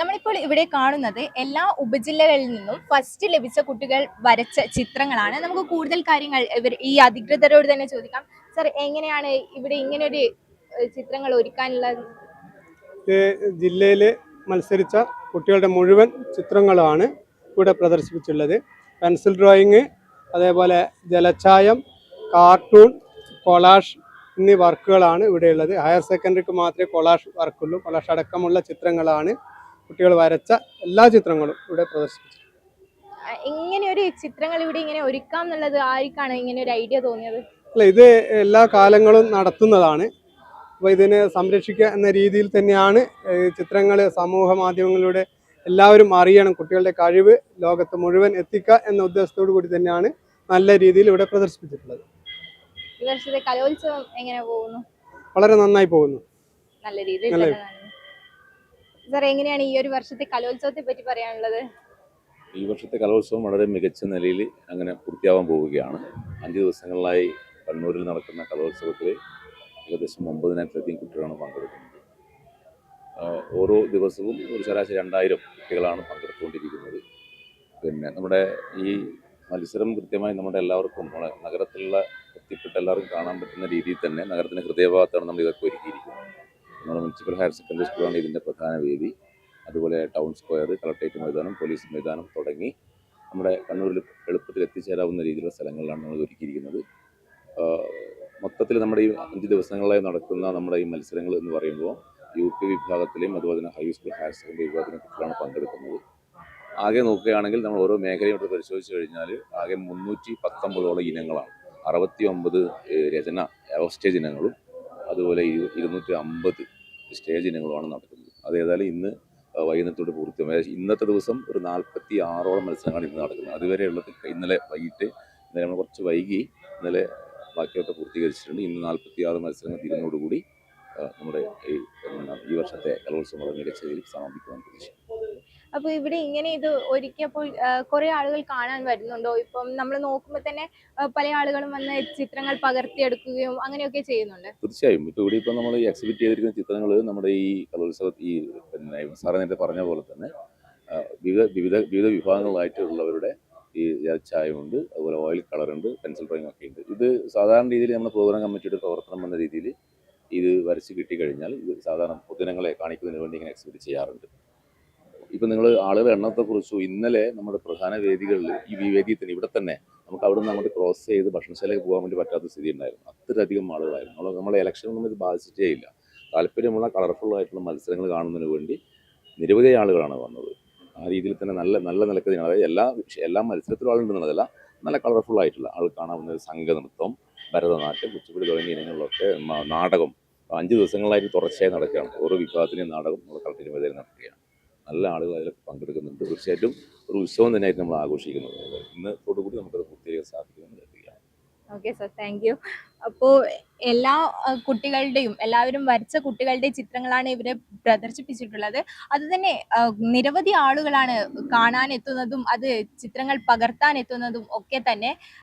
നമ്മളിപ്പോൾ ഇവിടെ കാണുന്നത് എല്ലാ ഉപജില്ലകളിൽ നിന്നും ഫസ്റ്റ് ലഭിച്ച കുട്ടികൾ വരച്ച ചിത്രങ്ങളാണ്. നമുക്ക് കൂടുതൽ കാര്യങ്ങൾ ഇവർ ഈ അധികൃതരോട് തന്നെ ചോദിക്കാം. സർ എങ്ങനെയാണ് ഇവിടെ ഇങ്ങനൊരു ചിത്രങ്ങൾ ഒരുക്കാനുള്ള ജില്ലയിൽ മത്സരിച്ച കുട്ടികളുടെ മുഴുവൻ ചിത്രങ്ങളാണ് ഇവിടെ പ്രദർശിപ്പിച്ചുള്ളത് പെൻസിൽ ഡ്രോയിങ് അതേപോലെ ജലച്ചായം കാർട്ടൂൺ കൊളാഷ് എന്നീ വർക്കുകളാണ് ഇവിടെയുള്ളത്. ഹയർ സെക്കൻഡറിക്ക് മാത്രമേ കൊളാഷ് വർക്കുള്ളൂ. കൊളാഷ് അടക്കമുള്ള ചിത്രങ്ങളാണ് കുട്ടികൾ വരച്ച എല്ലാ ചിത്രങ്ങളും ഇവിടെ പ്രദർശിപ്പിച്ചു ഇങ്ങനെ ഒരു ചിത്രങ്ങൾ ഇവിടെ ഇങ്ങനെ ഒരുക്കാം എന്നുള്ളത് ആർക്കാണ് ഇങ്ങനെ ഒരു ഐഡിയ തോന്നിയത്? അല്ല ഇത് എല്ലാ കാലങ്ങളും നടത്തുന്നതാണ്. അപ്പോൾ ഇതിനെ സംരക്ഷിക്കുക എന്ന രീതിയിൽ തന്നെയാണ് ചിത്രങ്ങൾ സമൂഹ മാധ്യമങ്ങളിലൂടെ എല്ലാവരും അറിയണം. കുട്ടികളുടെ കഴിവ് ലോകത്ത് മുഴുവൻ എത്തിക്കുക എന്ന ഉദ്ദേശത്തോടു കൂടി തന്നെയാണ് നല്ല രീതിയിൽ ഇവിടെ പ്രദർശിപ്പിച്ചിട്ടുള്ളത്. ഈ വർഷത്തെ കലോത്സവം എങ്ങനെ പോകുന്നു? വളരെ നന്നായി പോകുന്നു. നല്ല രീതിയിൽ സാർ എങ്ങനെയാണ് ഈ ഒരു വർഷത്തെ കലോത്സവത്തെ പറ്റി പറയാനുള്ളത്? ഈ വർഷത്തെ കലോത്സവം വളരെ മികച്ച നിലയിൽ അങ്ങനെ പൂർത്തിയാവാൻ പോവുകയാണ്. അഞ്ച് ദിവസങ്ങളിലായി കണ്ണൂരിൽ നടക്കുന്ന കലോത്സവത്തിൽ ഏകദേശം ഒമ്പതിനായിരത്തിലധികം കുട്ടികളാണ് പങ്കെടുക്കുന്നത്. ഓരോ ദിവസവും ഒരു ശരാശരി രണ്ടായിരം കുട്ടികളാണ് പങ്കെടുത്തുകൊണ്ടിരിക്കുന്നത്. പിന്നെ നമ്മുടെ ഈ മത്സരം കൃത്യമായി നമ്മുടെ എല്ലാവർക്കും നമ്മുടെ നഗരത്തിലുള്ള എത്തിപ്പെട്ട എല്ലാവർക്കും കാണാൻ പറ്റുന്ന രീതിയിൽ തന്നെ നഗരത്തിന്റെ ഹൃദയഭാഗത്താണ് നമ്മൾ ഇതൊക്കെ ഒരുക്കിയിരിക്കുന്നത്. നമ്മുടെ മുനിസിപ്പൽ ഹയർ സെക്കൻഡറി സ്കൂളാണ് ഇതിന്റെ പ്രധാന വേദി. അതുപോലെ ടൗൺ സ്ക്വയർ കളക്ടറേറ്റ് മൈതാനം പോലീസ് മൈതാനം തുടങ്ങി നമ്മുടെ കണ്ണൂരിൽ എളുപ്പത്തിൽ എത്തിച്ചേരാവുന്ന രീതിയിലുള്ള സ്ഥലങ്ങളിലാണ് നമ്മൾ ഒരുക്കിയിരിക്കുന്നത്. മൊത്തത്തിൽ നമ്മുടെ ഈ അഞ്ച് ദിവസങ്ങളിലായി നടക്കുന്ന നമ്മുടെ ഈ മത്സരങ്ങൾ എന്ന് പറയുമ്പോൾ യു പി വിഭാഗത്തിലെയും അതുപോലെ തന്നെ ഹൈസ്കൂൾ ഹയർ സെക്കൻഡറി വിഭാഗത്തിലെ കുട്ടികളാണ് പങ്കെടുക്കുന്നത്. ആകെ നോക്കുകയാണെങ്കിൽ നമ്മൾ ഓരോ മേഖലയും എടുത്ത് പരിശോധിച്ച് കഴിഞ്ഞാൽ ആകെ മുന്നൂറ്റി പത്തൊമ്പതോളം ഇനങ്ങളാണ്. അറുപത്തി ഒമ്പത് രചന സ്റ്റേജ് ഇനങ്ങളും അതുപോലെ ഇരു- ഇരുന്നൂറ്റി അമ്പത് സ്റ്റേജ് ഇനങ്ങളുമാണ് നടക്കുന്നത്. അത് ഏതായാലും ഇന്ന് വൈകുന്നേരത്തോട് പൂർത്തിയാവും ഇന്നത്തെ ദിവസം ഒരു നാൽപ്പത്തി ആറോളം മത്സരങ്ങളാണ് ഇന്ന് നടക്കുന്നത്. അതുവരെ ഉള്ളത് ഇന്നലെ വൈകിട്ട് ഇന്നലെ നമ്മൾ കുറച്ച് വൈകി ഇന്നലെ ബാക്കിയൊക്കെ പൂർത്തീകരിച്ചിട്ടുണ്ട്. ഇന്ന് നാൽപ്പത്തി ആറ് മത്സരങ്ങൾ തീരുന്നതോടുകൂടി നമ്മുടെ ഈ ഈ വർഷത്തെ കലോത്സവം വളരെ മികച്ച രീതിയിൽ സമാപിക്കുവാൻ പ്രതീക്ഷിക്കുന്നു. അപ്പൊ ഇവിടെ ഇങ്ങനെ ഇത് ഒരുക്കിയപ്പോൾ കുറെ ആളുകൾ കാണാൻ വരുന്നുണ്ടോ? ഇപ്പം നമ്മൾ നോക്കുമ്പോൾ തന്നെ പല ആളുകളും വന്ന് ചിത്രങ്ങൾ പകർത്തിയെടുക്കുകയും അങ്ങനെയൊക്കെ ചെയ്യുന്നുണ്ട്. തീർച്ചയായും. ഇപ്പോൾ ഇവിടെ ഇപ്പൊ നമ്മൾ എക്സിബിറ്റ് ചെയ്തിരിക്കുന്ന ചിത്രങ്ങൾ നമ്മുടെ ഈ കലോത്സവ ഈ പിന്നെ സാറ് നേരത്തെ പറഞ്ഞ പോലെ തന്നെ വിവിധ വിവിധ വിവിധ വിഭാഗങ്ങളായിട്ടുള്ളവരുടെ ഈ ചായമുണ്ട് അതുപോലെ ഓയിൽ കളറുണ്ട് പെൻസിൽ ഡ്രോയിങ് ഒക്കെ ഉണ്ട്. ഇത് സാധാരണ രീതിയിൽ നമ്മുടെ പ്രോഗ്രാം കമ്മിറ്റിയുടെ പ്രവർത്തനം എന്ന രീതിയിൽ ഇത് വരച്ച് കിട്ടിക്കഴിഞ്ഞാൽ ഇത് സാധാരണ പൊതുജനങ്ങളെ കാണിക്കുന്നതിന് വേണ്ടി ഇങ്ങനെ എക്സിബിറ്റ് ചെയ്യാറുണ്ട്. ഇപ്പം നിങ്ങൾ ആളുകളുടെ എണ്ണത്തെക്കുറിച്ചു ഇന്നലെ നമ്മുടെ പ്രധാന വേദികളിൽ ഈ വേദിയിൽ തന്നെ ഇവിടെ തന്നെ നമുക്ക് അവിടെ നിന്ന് അങ്ങോട്ട് ക്രോസ് ചെയ്ത് ഭക്ഷണശാലയ്ക്ക് പോകാൻ വേണ്ടി പറ്റാത്ത സ്ഥിതി ഉണ്ടായിരുന്നു അത്രയധികം ആളുകളായിരുന്നു. നമ്മൾ നമ്മളെ ഇലക്ഷനൊന്നും ഇത് ബാധിച്ചിട്ടേ ഇല്ല. താല്പര്യമുള്ള കളർഫുൾ ആയിട്ടുള്ള മത്സരങ്ങൾ കാണുന്നതിന് വേണ്ടി നിരവധി ആളുകളാണ് വന്നത്. ആ രീതിയിൽ തന്നെ നല്ല നല്ല നിലയ്ക്ക് അതായത് എല്ലാ എല്ലാ മത്സരത്തിലും ആളുണ്ടെന്നുള്ളതല്ല നല്ല കളർഫുൾ ആയിട്ടുള്ള ആൾ കാണാവുന്ന സംഘനൃത്തം ഭരതനാട്യം കുച്ചിപ്പുടി തുടങ്ങിയ ഇനങ്ങളിലൊക്കെ നാടകം അഞ്ച് ദിവസങ്ങളായിട്ട് തുടർച്ചയായി നടക്കുകയാണ്. ഓരോ വിഭാഗത്തിന്റെയും നാടകം നമ്മൾ കളക്ടറേറ്റ് മൈതാനം നടക്കുകയാണ്. നല്ല ആളുകൾ അതിലൊക്കെ പങ്കെടുക്കുന്നുണ്ട്. തീർച്ചയായിട്ടും ഒരു ഉത്സവം തന്നെയായിട്ട് നമ്മൾ ആഘോഷിക്കുന്നത്. ഇന്ന് കൂടി നമുക്കത് പൂർത്തീകരിക്കാൻ സാധിക്കുമെന്ന് ഓക്കെ സർ. Thank you. അപ്പോൾ എല്ലാ കുട്ടികളുടെയും എല്ലാവരും വരച്ച കുട്ടികളുടെ ചിത്രങ്ങളാണ് ഇവരെ പ്രദർശിപ്പിച്ചിട്ടുള്ളത്. അത് തന്നെ നിരവധി ആളുകളാണ് കാണാൻ എത്തുന്നതും അത് ചിത്രങ്ങൾ പകർത്താൻ എത്തുന്നതും ഒക്കെ തന്നെ